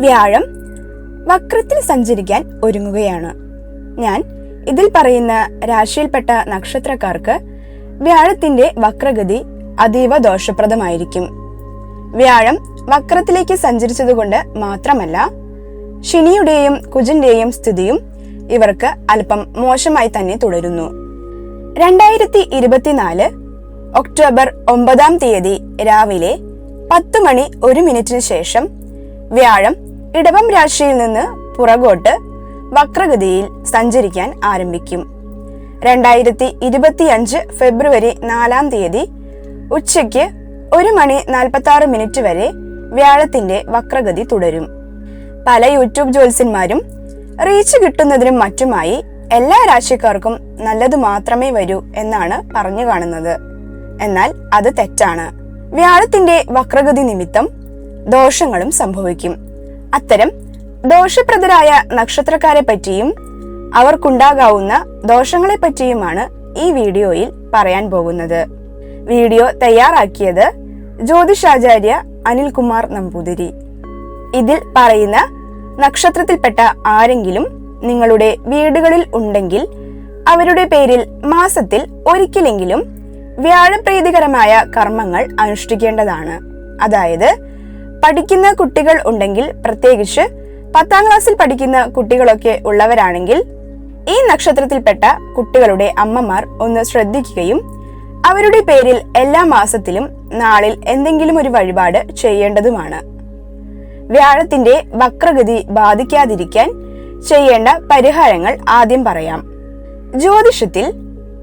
വ്യാഴം വക്രത്തിൽ സഞ്ചരിക്കാൻ ഒരുങ്ങുകയാണ്. ഞാൻ ഇതിൽ പറയുന്ന രാശിയിൽപ്പെട്ട നക്ഷത്രക്കാർക്ക് വ്യാഴത്തിന്റെ വക്രഗതി അതീവ ദോഷപ്രദമായിരിക്കും. വ്യാഴം വക്രത്തിലേക്ക് സഞ്ചരിച്ചതുകൊണ്ട് മാത്രമല്ല ശനിയുടെയും കുജിന്റെയും സ്ഥിതിയും ഇവർക്ക് അല്പം മോശമായി തന്നെ തുടരുന്നു. രണ്ടായിരത്തി ഇരുപത്തിനാല് ഒക്ടോബർ ഒമ്പതാം തീയതി രാവിലെ പത്ത് മണി ഒരു മിനിറ്റിന് ശേഷം വ്യാഴം ഇടവം രാശിയിൽ നിന്ന് പുറകോട്ട് വക്രഗതിയിൽ സഞ്ചരിക്കാൻ ആരംഭിക്കും. രണ്ടായിരത്തി ഇരുപത്തിയഞ്ച് ഫെബ്രുവരി നാലാം തീയതി ഉച്ചയ്ക്ക് ഒരു മണി നാൽപ്പത്തി ആറ് മിനിറ്റ് വരെ വ്യാഴത്തിന്റെ വക്രഗതി തുടരും. പല യൂട്യൂബ് ജ്യോത്സ്യന്മാരും റീച്ച് കിട്ടുന്നതിനും മറ്റുമായി എല്ലാ രാശിക്കാർക്കും നല്ലത് മാത്രമേ വരൂ എന്നാണ് പറഞ്ഞു കാണുന്നത്. എന്നാൽ അത് തെറ്റാണ്. വ്യാഴത്തിന്റെ വക്രഗതി നിമിത്തം ദോഷങ്ങളും സംഭവിക്കും. അത്തരം ദോഷപ്രദരായ നക്ഷത്രക്കാരെ പറ്റിയും അവർക്കുണ്ടാകാവുന്ന ദോഷങ്ങളെ പറ്റിയുമാണ് ഈ വീഡിയോയിൽ പറയാൻ പോകുന്നത്. വീഡിയോ തയ്യാറാക്കിയത് ജ്യോതിഷാചാര്യ അനിൽകുമാർ നമ്പൂതിരി. ഇതിൽ പറയുന്ന നക്ഷത്രത്തിൽപ്പെട്ട ആരെങ്കിലും നിങ്ങളുടെ വീടുകളിൽ ഉണ്ടെങ്കിൽ അവരുടെ പേരിൽ മാസത്തിൽ ഒരിക്കലെങ്കിലും വ്യാഴപ്രീതികരമായ കർമ്മങ്ങൾ അനുഷ്ഠിക്കേണ്ടതാണ്. അതായത് പഠിക്കുന്ന കുട്ടികൾ ഉണ്ടെങ്കിൽ പ്രത്യേകിച്ച് പത്താം ക്ലാസ്സിൽ പഠിക്കുന്ന കുട്ടികളൊക്കെ ഉള്ളവരാണെങ്കിൽ ഈ നക്ഷത്രത്തിൽപ്പെട്ട കുട്ടികളുടെ അമ്മമാർ ഒന്ന് ശ്രദ്ധിക്കുകയും അവരുടെ പേരിൽ എല്ലാ മാസത്തിലും നാളിൽ എന്തെങ്കിലും ഒരു വഴിപാട് ചെയ്യേണ്ടതുമാണ്. വ്യാഴത്തിന്റെ വക്രഗതി ബാധിക്കാതിരിക്കാൻ ചെയ്യേണ്ട പരിഹാരങ്ങൾ ആദ്യം പറയാം. ജ്യോതിഷത്തിൽ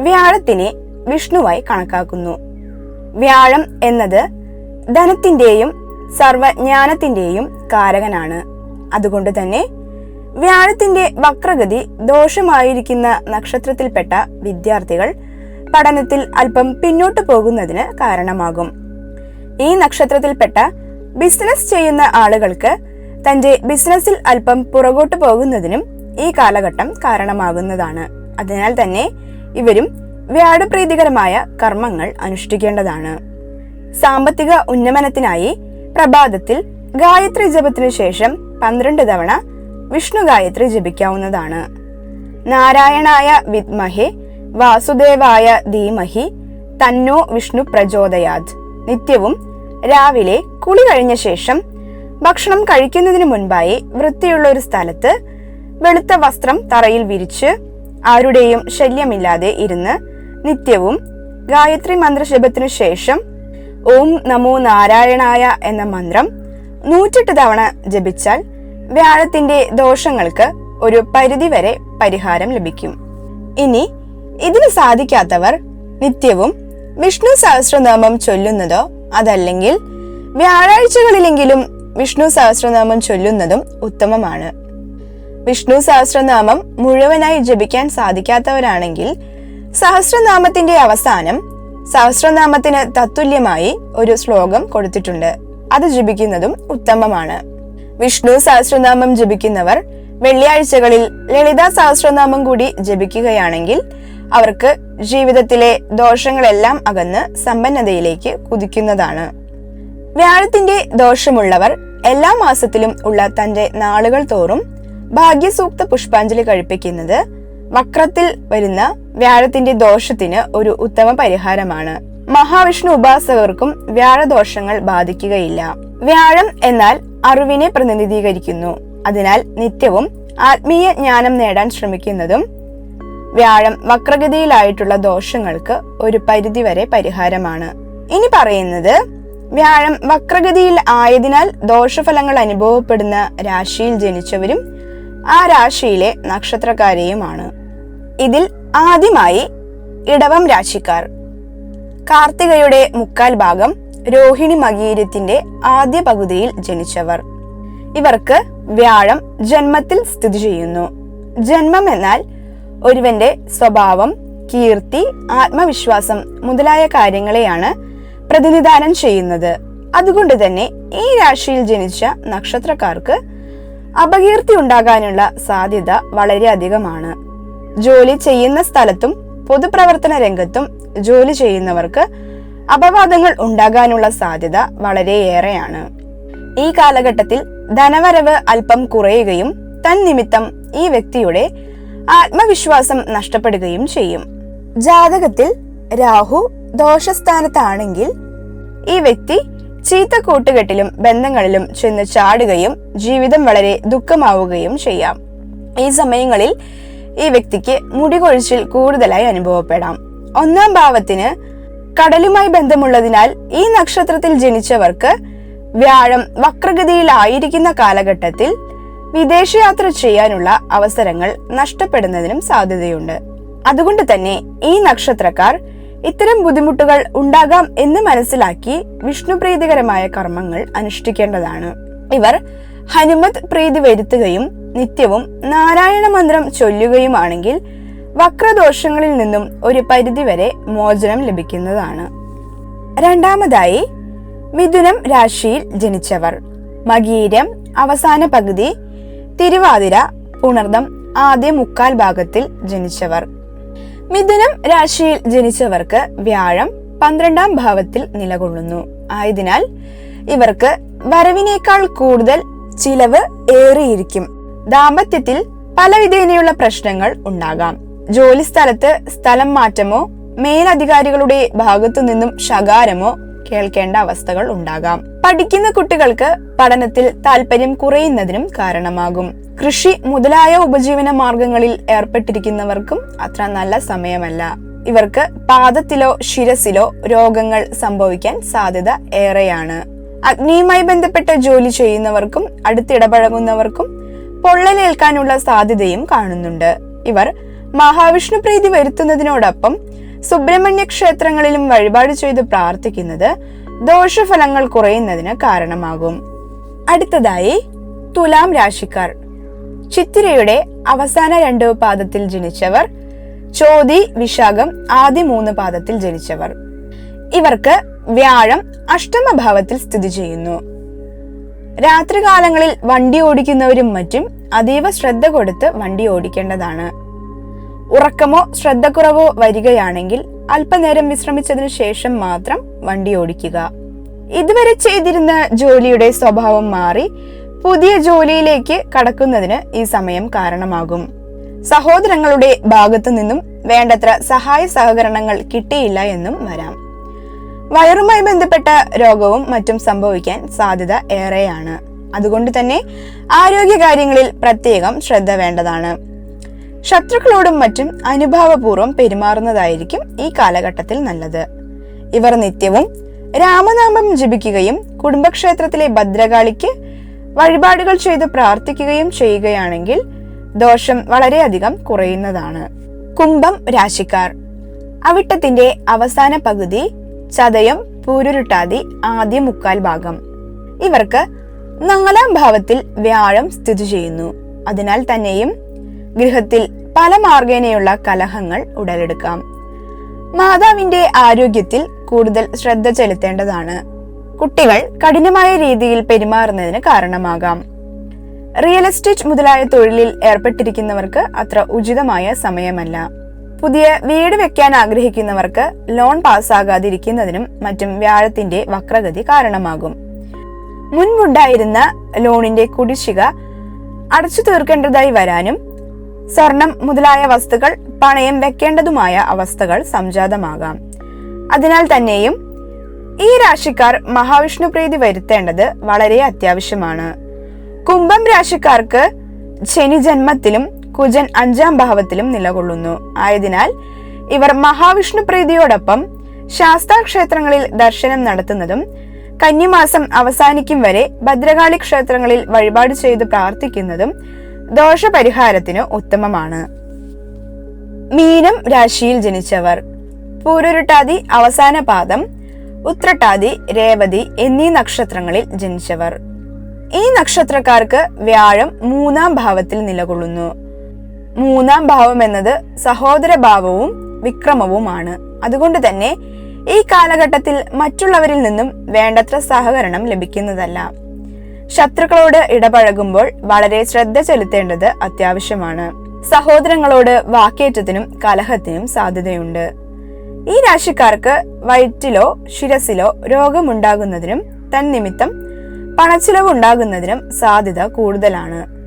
വ്യാഴത്തിനെ വിഷ്ണുവായി കണക്കാക്കുന്നു. വ്യാഴം എന്നത് ധനത്തിന്റെയും സർവജ്ഞാനത്തിന്റെയും കാരകനാണ്. അതുകൊണ്ട് തന്നെ വ്യാഴത്തിന്റെ വക്രഗതി ദോഷമായിരിക്കുന്ന നക്ഷത്രത്തിൽപ്പെട്ട വിദ്യാർത്ഥികൾ പഠനത്തിൽ അല്പം പിന്നോട്ട് പോകുന്നതിന് കാരണമാകും. ഈ നക്ഷത്രത്തിൽപ്പെട്ട ബിസിനസ് ചെയ്യുന്ന ആളുകൾക്ക് തന്റെ ബിസിനസ്സിൽ അല്പം പുറകോട്ട് പോകുന്നതിനും ഈ കാലഘട്ടം കാരണമാകുന്നതാണ്. അതിനാൽ തന്നെ ഇവരും വ്യാഴപ്രീതികരമായ കർമ്മങ്ങൾ അനുഷ്ഠിക്കേണ്ടതാണ്. സാമ്പത്തിക ഉന്നമനത്തിനായി പ്രഭാതത്തിൽ ഗായത്രി ജപത്തിനു ശേഷം പന്ത്രണ്ട് തവണ വിഷ്ണു ഗായത്രി ജപിക്കാവുന്നതാണ്. നാരായണായ വിദ്മഹേ വാസുദേവായ ധീമഹി തന്നോ വിഷ്ണു പ്രചോദയാത്. നിത്യവും രാവിലെ കുളി കഴിഞ്ഞ ശേഷം ഭക്ഷണം കഴിക്കുന്നതിന് മുൻപായി വൃത്തിയുള്ള ഒരു സ്ഥലത്ത് വെളുത്ത വസ്ത്രം തറയിൽ വിരിച്ച് ആരുടെയും ശല്യമില്ലാതെ ഇരുന്ന് നിത്യവും ഗായത്രി മന്ത്രശപത്തിനു ശേഷം ഓം നമോ നാരായണായ എന്ന മന്ത്രം നൂറ്റെട്ട് തവണ ജപിച്ചാൽ വ്യാഴത്തിന്റെ ദോഷങ്ങൾക്ക് ഒരു പരിധിവരെ പരിഹാരം ലഭിക്കും. ഇനി ഇതിന് സാധിക്കാത്തവർ നിത്യവും വിഷ്ണു സഹസ്രനാമം ചൊല്ലുന്നതോ അതല്ലെങ്കിൽ വ്യാഴാഴ്ചകളിലെങ്കിലും വിഷ്ണു സഹസ്രനാമം ചൊല്ലുന്നതും ഉത്തമമാണ്. വിഷ്ണു സഹസ്രനാമം മുഴുവനായി ജപിക്കാൻ സാധിക്കാത്തവരാണെങ്കിൽ സഹസ്രനാമത്തിന്റെ അവസാനം സഹസ്രനാമത്തിന് തത്തുല്യമായി ഒരു ശ്ലോകം കൊടുത്തിട്ടുണ്ട്. അത് ജപിക്കുന്നതും ഉത്തമമാണ്. വിഷ്ണു സഹസ്രനാമം ജപിക്കുന്നവർ വെള്ളിയാഴ്ചകളിൽ ലളിത സഹസ്രനാമം കൂടി ജപിക്കുകയാണെങ്കിൽ അവർക്ക് ജീവിതത്തിലെ ദോഷങ്ങളെല്ലാം അകന്ന് സമ്പന്നതയിലേക്ക് കുതിക്കുന്നതാണ്. വ്യാഴത്തിന്റെ ദോഷമുള്ളവർ എല്ലാ മാസത്തിലും ഉള്ള തന്റെ നാളുകൾ തോറും ഭാഗ്യസൂക്ത പുഷ്പാഞ്ജലി കഴിപ്പിക്കുന്നത് വക്രത്തിൽ വരുന്ന വ്യാഴത്തിന്റെ ദോഷത്തിന് ഒരു ഉത്തമ പരിഹാരമാണ്. മഹാവിഷ്ണു ഉപാസകർക്കും വ്യാഴദോഷങ്ങൾ ബാധിക്കുകയില്ല. വ്യാഴം എന്നാൽ അറിവിനെ പ്രതിനിധീകരിക്കുന്നു. അതിനാൽ നിത്യവും ആത്മീയ ജ്ഞാനം നേടാൻ ശ്രമിക്കുന്നതും വ്യാഴം വക്രഗതിയിലായിട്ടുള്ള ദോഷങ്ങൾക്ക് ഒരു പരിധിവരെ പരിഹാരമാണ്. ഇനി പറയുന്നത് വ്യാഴം വക്രഗതിയിൽ ആയതിനാൽ ദോഷഫലങ്ങൾ അനുഭവപ്പെടുന്ന രാശിയിൽ ജനിച്ചവരും ആ രാശിയിലെ നക്ഷത്രക്കാരെയുമാണ്. ഇതിൽ ആദ്യമായി ഇടവം രാശിക്കാർ. കാർത്തികയുടെ മുക്കാൽ ഭാഗം രോഹിണി മകീരത്തിന്റെ ആദ്യ പകുതിയിൽ ജനിച്ചവർ. ഇവർക്ക് വ്യാഴം ജന്മത്തിൽ സ്ഥിതി ചെയ്യുന്നു. ജന്മം എന്നാൽ ഒരുവന്റെ സ്വഭാവം കീർത്തി ആത്മവിശ്വാസം മുതലായ കാര്യങ്ങളെയാണ് പ്രതിനിധാനം ചെയ്യുന്നത്. അതുകൊണ്ട് തന്നെ ഈ രാശിയിൽ ജനിച്ച നക്ഷത്രക്കാർക്ക് അപകീർത്തി ഉണ്ടാകാനുള്ള സാധ്യത വളരെ അധികമാണ്. ജോലി ചെയ്യുന്ന സ്ഥലത്തും പൊതുപ്രവർത്തന രംഗത്തും ജോലി ചെയ്യുന്നവർക്ക് അപവാദങ്ങൾ ഉണ്ടാകാനുള്ള സാധ്യത വളരെയേറെയാണ്. ഈ കാലഘട്ടത്തിൽ ധനവരവ് അല്പം കുറയുകയും തൻ നിമിത്തം ഈ വ്യക്തിയുടെ ആത്മവിശ്വാസം നഷ്ടപ്പെടുകയും ചെയ്യും. ജാതകത്തിൽ രാഹു ദോഷസ്ഥാനത്താണെങ്കിൽ ഈ വ്യക്തി ചീത്ത കൂട്ടുകെട്ടിലും ബന്ധങ്ങളിലും ചെന്ന് ചാടുകയും ജീവിതം വളരെ ദുഃഖമാവുകയും ചെയ്യാം. ഈ സമയങ്ങളിൽ ഈ വ്യക്തിക്ക് മുടി കൊഴിച്ചിൽ കൂടുതലായി അനുഭവപ്പെടാം. ഒന്നാം ഭാവത്തിന് കടലുമായി ബന്ധമുള്ളതിനാൽ ഈ നക്ഷത്രത്തിൽ ജനിച്ചവർക്ക് വ്യാഴം വക്രഗതിയിലായിരിക്കുന്ന കാലഘട്ടത്തിൽ വിദേശയാത്ര ചെയ്യാനുള്ള അവസരങ്ങൾ നഷ്ടപ്പെടുന്നതിനും സാധ്യതയുണ്ട്. അതുകൊണ്ട് തന്നെ ഈ നക്ഷത്രക്കാർ ഇത്തരം ബുദ്ധിമുട്ടുകൾ ഉണ്ടാകാം എന്ന് മനസ്സിലാക്കി വിഷ്ണുപ്രീതികരമായ കർമ്മങ്ങൾ അനുഷ്ഠിക്കേണ്ടതാണ്. ഇവർ ഹനുമത് പ്രീതി വരുത്തുകയും നിത്യവും നാരായണ മന്ത്രം ചൊല്ലുകയുമാണെങ്കിൽ വക്രദോഷങ്ങളിൽ നിന്നും ഒരു പരിധിവരെ മോചനം ലഭിക്കുന്നതാണ്. രണ്ടാമതായി മിഥുനം രാശിയിൽ ജനിച്ചവർ. മകീരം അവസാന പകുതി തിരുവാതിര പുണർദം ആദ്യ മുക്കാൽ ഭാഗത്തിൽ ജനിച്ചവർ. മിഥുനം രാശിയിൽ ജനിച്ചവർക്ക് വ്യാഴം പന്ത്രണ്ടാം ഭാവത്തിൽ നിലകൊള്ളുന്നു. ആയതിനാൽ ഇവർക്ക് വരവിനേക്കാൾ കൂടുതൽ ചിലവ് ഏറിയിരിക്കും. ദാമ്പത്യത്തിൽ പലവിധേനയുള്ള പ്രശ്നങ്ങൾ ഉണ്ടാകാം. ജോലിസ്ഥലത്ത് സ്ഥലം മാറ്റമോ മേലധികാരികളുടെ ഭാഗത്തു നിന്നും ശകാരമോ കേൾക്കേണ്ട അവസ്ഥകൾ ഉണ്ടാകാം. പഠിക്കുന്ന കുട്ടികൾക്ക് പഠനത്തിൽ താല്പര്യം കുറയുന്നതിനും കാരണമാകും. കൃഷി മുതലായ ഉപജീവന മാർഗങ്ങളിൽ ഏർപ്പെട്ടിരിക്കുന്നവർക്കും അത്ര നല്ല സമയമല്ല. ഇവർക്ക് പാദത്തിലോ ശിരസിലോ രോഗങ്ങൾ സംഭവിക്കാൻ സാധ്യത ഏറെയാണ്. അഗ്നിയുമായി ബന്ധപ്പെട്ട ജോലി ചെയ്യുന്നവർക്കും അടുത്തിടപഴകുന്നവർക്കും പൊള്ളലേൽക്കാനുള്ള സാധ്യതയും കാണുന്നുണ്ട്. ഇവർ മഹാവിഷ്ണു പ്രീതി വരുത്തുന്നതിനോടൊപ്പം സുബ്രഹ്മണ്യ ക്ഷേത്രങ്ങളിലും വഴിപാട് ചെയ്ത് പ്രാർത്ഥിക്കുന്നത് ദോഷഫലങ്ങൾ കുറയുന്നതിന് കാരണമാകും. അടുത്തതായി തുലാം രാശിക്കാർ. ചിത്തിരയുടെ അവസാന രണ്ട് പാദത്തിൽ ജനിച്ചവർ ചോതി വിശാഖം ആദ്യ മൂന്ന് പാദത്തിൽ ജനിച്ചവർ. ഇവർക്ക് വ്യാഴം അഷ്ടമഭാവത്തിൽ സ്ഥിതി ചെയ്യുന്നു. രാത്രികാലങ്ങളിൽ വണ്ടി ഓടിക്കുന്നവരും മറ്റും അതീവ ശ്രദ്ധ കൊടുത്ത് വണ്ടി ഓടിക്കേണ്ടതാണ്. ഉറക്കമോ ശ്രദ്ധക്കുറവോ വരികയാണെങ്കിൽ അല്പനേരം വിശ്രമിച്ചതിനു ശേഷം മാത്രം വണ്ടി ഓടിക്കുക. ഇതുവരെ ചെയ്തിരുന്ന ജോലിയുടെ സ്വഭാവം മാറി പുതിയ ജോലിയിലേക്ക് കടക്കുന്നതിന് ഈ സമയം കാരണമാകും. സഹോദരങ്ങളുടെ ഭാഗത്തു നിന്നും വേണ്ടത്ര സഹായ സഹകരണങ്ങൾ കിട്ടിയില്ല എന്നും വരാം. വയറുമായി ബന്ധപ്പെട്ട രോഗവും മറ്റും സംഭവിക്കാൻ സാധ്യത ഏറെയാണ്. അതുകൊണ്ട് തന്നെ ആരോഗ്യകാര്യങ്ങളിൽ പ്രത്യേകം ശ്രദ്ധ വേണ്ടതാണ്. ശത്രുക്കളോടും മറ്റും അനുഭാവപൂർവം പെരുമാറുന്നതായിരിക്കും ഈ കാലഘട്ടത്തിൽ നല്ലത്. ഇവർ നിത്യവും രാമനാമം ജപിക്കുകയും കുടുംബക്ഷേത്രത്തിലെ ഭദ്രകാളിക്ക് വഴിപാടുകൾ ചെയ്ത് പ്രാർത്ഥിക്കുകയും ചെയ്യുകയാണെങ്കിൽ ദോഷം വളരെയധികം കുറയുന്നതാണ്. കുംഭം രാശിക്കാർ. അവിട്ടത്തിന്റെ അവസാന പകുതി ചതയം പൂരുരുട്ടാതി ആദ്യ മുക്കാൽ ഭാഗം. ഇവർക്ക് നാലാം ഭാവത്തിൽ വ്യാഴം സ്ഥിതി ചെയ്യുന്നു. അതിനാൽ തന്നെയും ഗൃഹത്തിൽ പല മാർഗേനയുള്ള കലഹങ്ങൾ ഉടലെടുക്കാം. മാതാവിന്റെ ആരോഗ്യത്തിൽ കൂടുതൽ ശ്രദ്ധ ചെലുത്തേണ്ടതാണ്. കുട്ടികൾ കഠിനമായ രീതിയിൽ പെരുമാറുന്നതിന് കാരണമാകാം. റിയൽ എസ്റ്റേറ്റ് മുതലായ തൊഴിലിൽ ഏർപ്പെട്ടിരിക്കുന്നവർക്ക് അത്ര ഉചിതമായ സമയമല്ല. പുതിയ വീട് വെക്കാൻ ആഗ്രഹിക്കുന്നവർക്ക് ലോൺ പാസ്സാകാതിരിക്കുന്നതിനും മറ്റും വ്യാഴത്തിന്റെ വക്രഗതി കാരണമാകും. മുൻപുണ്ടായിരുന്ന ലോണിന്റെ കുടിശ്ശിക അടച്ചു തീർക്കേണ്ടതായി വരാനും സ്വർണം മുതലായ വസ്തുക്കൾ പണയം വെക്കേണ്ടതുമായ അവസ്ഥകൾ സംജാതമാകാം. അതിനാൽ തന്നെയും ഈ രാശിക്കാർ മഹാവിഷ്ണു പ്രീതി വരുത്തേണ്ടത് വളരെ അത്യാവശ്യമാണ്. കുംഭം രാശിക്കാർക്ക് ശനി ജന്മത്തിലും കുജൻ അഞ്ചാം ഭാവത്തിലും നിലകൊള്ളുന്നു. ആയതിനാൽ ഇവർ മഹാവിഷ്ണു പ്രീതിയോടൊപ്പം ശാസ്താ ക്ഷേത്രങ്ങളിൽ ദർശനം നടത്തുന്നതും കന്നിമാസം അവസാനിക്കും വരെ ഭദ്രകാളി ക്ഷേത്രങ്ങളിൽ വഴിപാട് ചെയ്ത് പ്രാർത്ഥിക്കുന്നതും ദോഷപരിഹാരത്തിന് ഉത്തമമാണ്. മീനം രാശിയിൽ ജനിച്ചവർ. പൂരുരുട്ടാതി അവസാന പാദം ഉത്രട്ടാതി രേവതി എന്നീ നക്ഷത്രങ്ങളിൽ ജനിച്ചവർ. ഈ നക്ഷത്രക്കാർക്ക് വ്യാഴം മൂന്നാം ഭാവത്തിൽ നിലകൊള്ളുന്നു. മൂന്നാം ഭാവം എന്നത് സഹോദരഭാവവും വിക്രമവുമാണ്. അതുകൊണ്ട് തന്നെ ഈ കാലഘട്ടത്തിൽ മറ്റുള്ളവരിൽ നിന്നും വേണ്ടത്ര സഹകരണം ലഭിക്കുന്നതല്ല. ശത്രുക്കളോട് ഇടപഴകുമ്പോൾ വളരെ ശ്രദ്ധ ചെലുത്തേണ്ടത് അത്യാവശ്യമാണ്. സഹോദരങ്ങളോട് വാക്കേറ്റത്തിനും കലഹത്തിനും സാധ്യതയുണ്ട്. ഈ രാശിക്കാർക്ക് വയറ്റിലോ ശിരസിലോ രോഗമുണ്ടാകുന്നതിനും തന്നിമിത്തം പണച്ചിലവ് ഉണ്ടാകുന്നതിനും സാധ്യത കൂടുതലാണ്.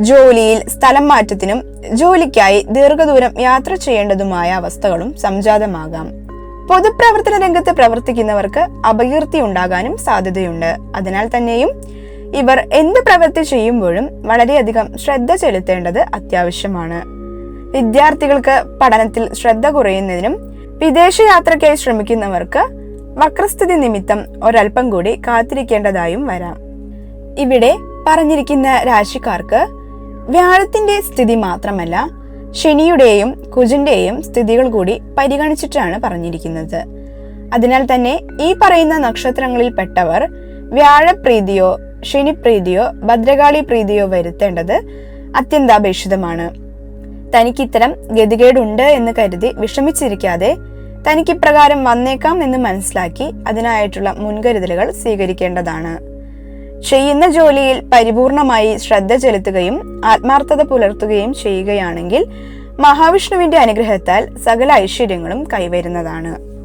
ജോലിയിൽ സ്ഥലം മാറ്റത്തിനും ജോലിക്കായി ദീർഘദൂരം യാത്ര ചെയ്യേണ്ടതുമായ അവസ്ഥകളും സംജാതമാകാം. പൊതുപ്രവർത്തന രംഗത്ത് പ്രവർത്തിക്കുന്നവർക്ക് അപകീർത്തി ഉണ്ടാകാനും സാധ്യതയുണ്ട്. അതിനാൽ തന്നെയും ഇവർ എന്ത് പ്രവൃത്തി ചെയ്യുമ്പോഴും വളരെയധികം ശ്രദ്ധ ചെലുത്തേണ്ടത് അത്യാവശ്യമാണ്. വിദ്യാർത്ഥികൾക്ക് പഠനത്തിൽ ശ്രദ്ധ കുറയുന്നതിനും വിദേശയാത്രയ്ക്കായി ശ്രമിക്കുന്നവർക്ക് വക്രസ്ഥിതി നിമിത്തം ഒരൽപ്പം കൂടി കാത്തിരിക്കേണ്ടതായും വരാം. ഇവിടെ പറഞ്ഞിരിക്കുന്ന രാശിക്കാർക്ക് വ്യാഴത്തിന്റെ സ്ഥിതി മാത്രമല്ല ശനിയുടെയും കുജന്റെയും സ്ഥിതികൾ കൂടി പരിഗണിച്ചിട്ടാണ് പറഞ്ഞിരിക്കുന്നത്. അതിനാൽ തന്നെ ഈ പറയുന്ന നക്ഷത്രങ്ങളിൽ പെട്ടവർ വ്യാഴപ്രീതിയോ ശനിപ്രീതിയോ ഭദ്രകാളി പ്രീതിയോ വരുത്തേണ്ടത് അത്യന്താപേക്ഷിതമാണ്. തനിക്ക് ഇത്തരം ഗതികേടുണ്ട് എന്ന് കരുതി വിഷമിച്ചിരിക്കാതെ തനിക്ക് ഇപ്രകാരം വന്നേക്കാം എന്ന് മനസ്സിലാക്കി അതിനായിട്ടുള്ള മുൻകരുതലുകൾ സ്വീകരിക്കേണ്ടതാണ്. ചെയ്യുന്ന ജോലിയിൽ പരിപൂർണമായി ശ്രദ്ധ ചെലുത്തുകയും ആത്മാർത്ഥത പുലർത്തുകയും ചെയ്യുകയാണെങ്കിൽ മഹാവിഷ്ണുവിന്റെ അനുഗ്രഹത്താൽ സകല ഐശ്വര്യങ്ങളും കൈവരുന്നതാണ്.